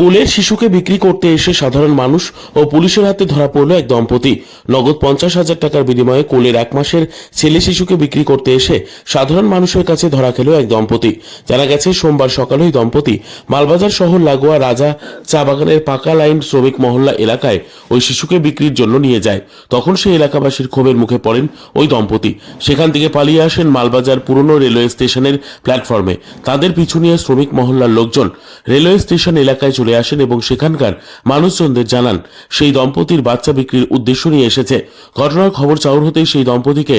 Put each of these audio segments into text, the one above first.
কোলের শিশুকে বিক্রি করতে এসে সাধারণ মানুষ ও পুলিশের হাতে ধরা পড়ল এক দম্পতি। নগদ পঞ্চাশ হাজার টাকার বিনিময়ে কোলের এক মাসের ছেলে শিশুকে বিক্রি করতে এসে সাধারণ মানুষের কাছে ধরা খেল এক দম্পতি। জানা গেছে, সোমবার সকালে ওই দম্পতি মালবাজার শহর লাগোয়া রাজা চা বাগানের পাকা লাইন শ্রমিক মহল্লা এলাকায় ওই শিশুকে বিক্রির জন্য নিয়ে যায়। তখন সেই এলাকাবাসীর ক্ষোভের মুখে পড়েন ওই দম্পতি। সেখান থেকে পালিয়ে আসেন মালবাজার পুরনো রেলওয়ে স্টেশনের প্ল্যাটফর্মে। তাদের পিছু নিয়ে শ্রমিক মহল্লার লোকজন রেলওয়ে স্টেশন এলাকায় চলে আসেন এবং সেখানকার মানুষজনদের জানান, সেই দম্পতির বাচ্চা বিক্রির উদ্দেশ্য নিয়ে এসেছে। ঘটনার খবর চাউর হতেই সেই দম্পতিকে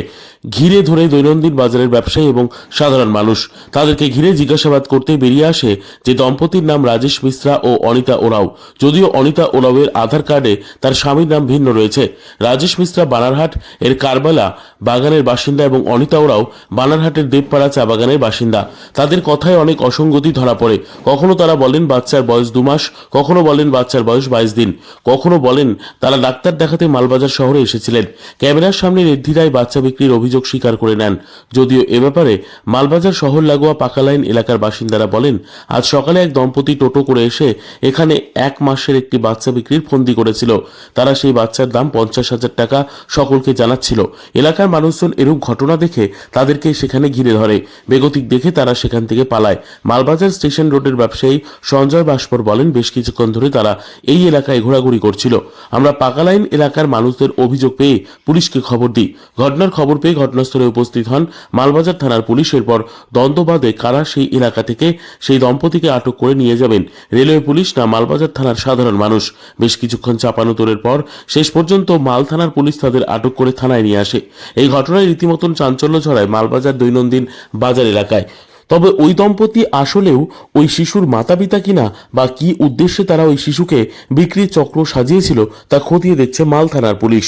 ঘিরে ধরে দৈনন্দিন বাজারের ব্যবসায়ী এবং সাধারণ মানুষ। তাদেরকে ঘিরে জিজ্ঞাসাবাদ করতে বেরিয়ে আসে যে দম্পতির নাম রাজেশ মিশ্রা ও অনিতা ওরাও। যদিও অনিতা ওরাওয়ের আধার কার্ডে তার স্বামীর নাম ভিন্ন রয়েছে। রাজেশ মিশ্রা বানারহাট এর কারবালা বাগানের বাসিন্দা এবং অনিতা ওরাও বানারহাটের দেবপাড়া চা বাগানের বাসিন্দা। তাদের কথায় অনেক অসঙ্গতি ধরা পড়ে। কখনো তারা বলেন, বাচ্চার বয়স দু মাস কখনো বলেন বাচ্চার বয়স বাইশ দিন। কখনো বলেন তারা ডাক্তার দেখাতে মালবাজার শহরে এসেছিলেন। ক্যামেরার সামনে নির্দ্বিধায় বাচ্চা বিক্রির অভিযোগ স্বীকার করে নেন। যদিও এ ব্যাপারে মালবাজার শহর লাগোয়া পাকালাইন এলাকার বাসিন্দারা বলেন, আজ সকালে এক দম্পতি টোটো করে এসে এখানে এক মাসের একটি বাচ্চা বিক্রির ফন্দি করেছিল। তারা সেই বাচ্চার দাম পঞ্চাশ হাজার টাকা সকলকে জানাচ্ছিল। এলাকার মানুষজন এরূপ ঘটনা দেখে তাদেরকে সেখানে ঘিরে ধরে। বেগতিক দেখে তারা সেখান থেকে পালায়। মালবাজার স্টেশন রোডের ব্যবসায়ী সঞ্জয় ভাস্কর বলেন বেশ কিছুক্ষণ ধরে তারা এই এলাকায় ঘোরাঘুরি করছিল। আমরা পাকালাইন এলাকার মানুষদের অভিযোগ পেয়ে পুলিশকে খবর দিই। ঘটনার খবর পেয়ে ঘটনাস্থলে উপস্থিত হন মালবাজার থানার পুলিশ। এরপর দ্বন্দ্ববাদে কারা সেই এলাকা থেকে সেই দম্পতিকে আটক করে নিয়ে যাবেন রেলওয়ে পুলিশ না মালবাজার থানার সাধারণ মানুষ? বেশ কিছুক্ষণ চাপানোতরের পর শেষ পর্যন্ত মাল থানার পুলিশ তাদের আটক করে থানায় নিয়ে আসে। এই ঘটনায় রীতিমতন চাঞ্চল্য ছড়ায় মালবাজার দৈনন্দিন বাজার এলাকায়। তবে ওই দম্পতি আসলেও ওই শিশুর মাতা পিতা কিনা বা কি উদ্দেশ্যে তারা ওই শিশুকে বিক্রির চক্র সাজিয়েছিল তা খতিয়ে দেখছে মাল থানার পুলিশ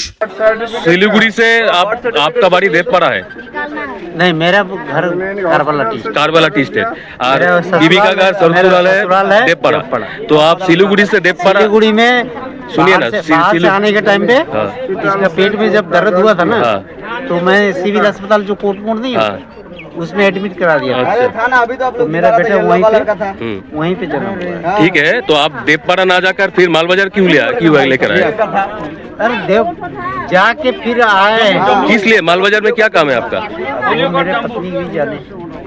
सिलीगुड़ी से आप आपका बाड़ी देवपाड़ा है नहीं मेरा घर Karwala tea Karwala tea state और मेरा ससुराल- बीबी का घर ससुराल मेरा ससुराल है है देवपाड़ा देवपाड़ा। तो आप सिलीगुड़ी से देवपाड़ा सिलीगुड़ी में सुनिए बाहर ना, से, सिल- बाहर से सिली- आने के टाइम पे हाँ। इसका पेट में जब दर्द हुआ था ना हाँ। तो मैं सिविल अस्पताल जो कोर्ट मोड़ नहीं है हाँ उसमें एडमिट करा दिया। थाना अभी तो मेरा बेटा वहीं पे हम्म, वहीं पे जन्म ठीक है तो आप देवपाड़ा ना जाकर फिर माल बाज़ार क्यों लिया क्यों लेकर आए? अरे देव जाके फिर आए। किस लिए? माल बाज़ार में क्या काम है आपका? मेरे पत्नी भी जाने।